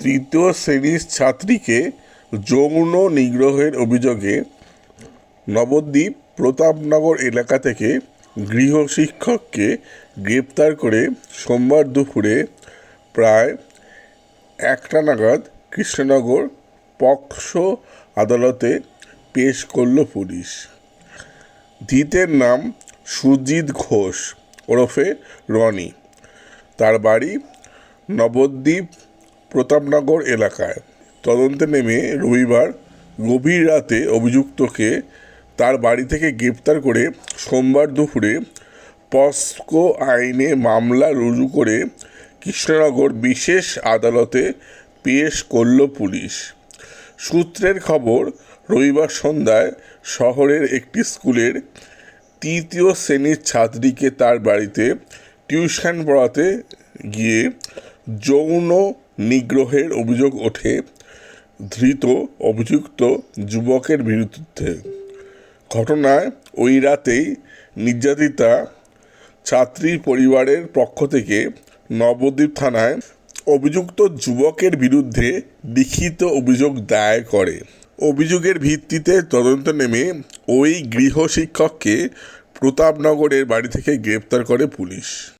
তৃতীয় শ্রেণির ছাত্রীকে যৌন নিগ্রহের অভিযোগে নবদ্বীপ প্রতাপনগর এলাকা থেকে গৃহশিক্ষককে গ্রেপ্তার করে সোমবার দুপুরে প্রায় একটা নাগাদ কৃষ্ণনগর পক্সো আদালতে পেশ করল পুলিশ। ধৃতের নাম সুজিত ঘোষ ওরফে রনি। তার বাড়ি নবদ্বীপ প্রতাপনগর এলাকায়। তদন্তে নেমে রবিবার গভীর রাতে অভিযুক্তকে তার বাড়ি থেকে গ্রেপ্তার করে সোমবার দুপুরে পস্কো আইনে মামলা রুজু করে কৃষ্ণনগর বিশেষ আদালতে পেশ করল পুলিশ। সূত্রের খবর, রবিবার সন্ধ্যায় শহরের একটি স্কুলের তৃতীয় শ্রেণির ছাত্রীকে তার বাড়িতে টিউশন পড়াতে গিয়ে যৌন নিগ্রহের অভিযোগ ওঠে ধৃত অভিযুক্ত যুবকের বিরুদ্ধে। ঘটনায় ওই রাতেই নির্যাতিতা ছাত্রীর পরিবারের পক্ষ থেকে নবদ্বীপ থানায় অভিযুক্ত যুবকের বিরুদ্ধে লিখিত অভিযোগ দায়ের করে। অভিযোগের ভিত্তিতে তদন্ত নেমে ওই গৃহশিক্ষককে প্রতাপনগরের বাড়ি থেকে গ্রেপ্তার করে পুলিশ।